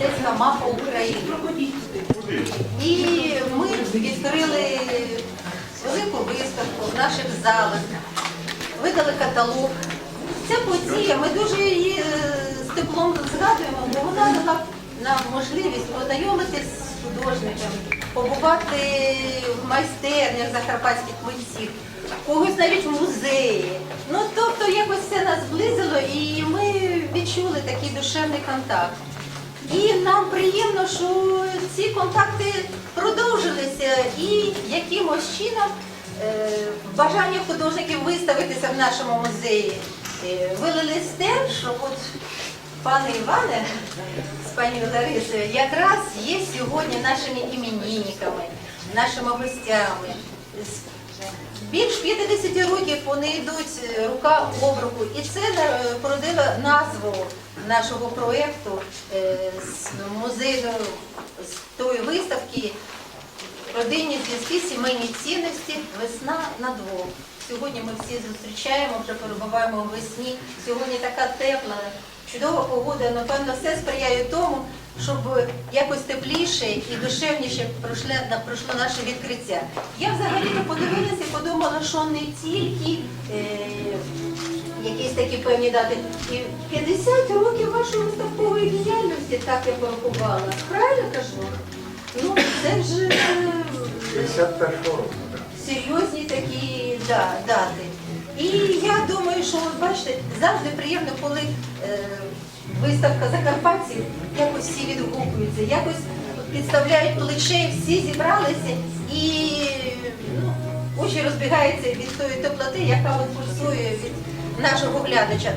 мистецька мапа України. І ми відкрили велику виставку в наших залах, видали каталог. Ця подія, ми дуже її е, з теплом згадуємо, бо вона дала нам можливість познайомитися з художниками, побувати в майстернях закарпатських митців, когось навіть в музеї. Ну тобто якось це нас зблизило і ми відчули такий душевний контакт. І нам приємно, що ці контакти продовжилися і якимось чином е, бажання художників виставитися в нашому музеї е, вилились те, що от пане Іване з пані Ларисою якраз є сьогодні нашими іменинниками, нашими гостями. Більш 50 років вони йдуть рука об руку, і це е, породило назву нашого проєкту е, з музею з тої виставки Родинні зв'язки, сімейні цінності, весна на двох. Сьогодні ми всі зустрічаємо, вже перебуваємо в весні. Сьогодні така тепла, чудова погода. Напевно, все сприяє тому, щоб якось тепліше і душевніше пройшло, пройшло наше відкриття. Я взагалі подивилася і подумала, що не тільки е, якісь такі певні дати. І 50 років вашої виставкової діяльності так я порахувала. Правильно кажу? Ну, це вже е, 51 року. серйозні такі да, дати. І я думаю, що ви бачите, завжди приємно, коли е, виставка закарпатців якось всі відгукуються, якось підставляють плече, всі зібралися і ну, очі розбігаються від тої теплоти, яка от пульсує від нашого глядача.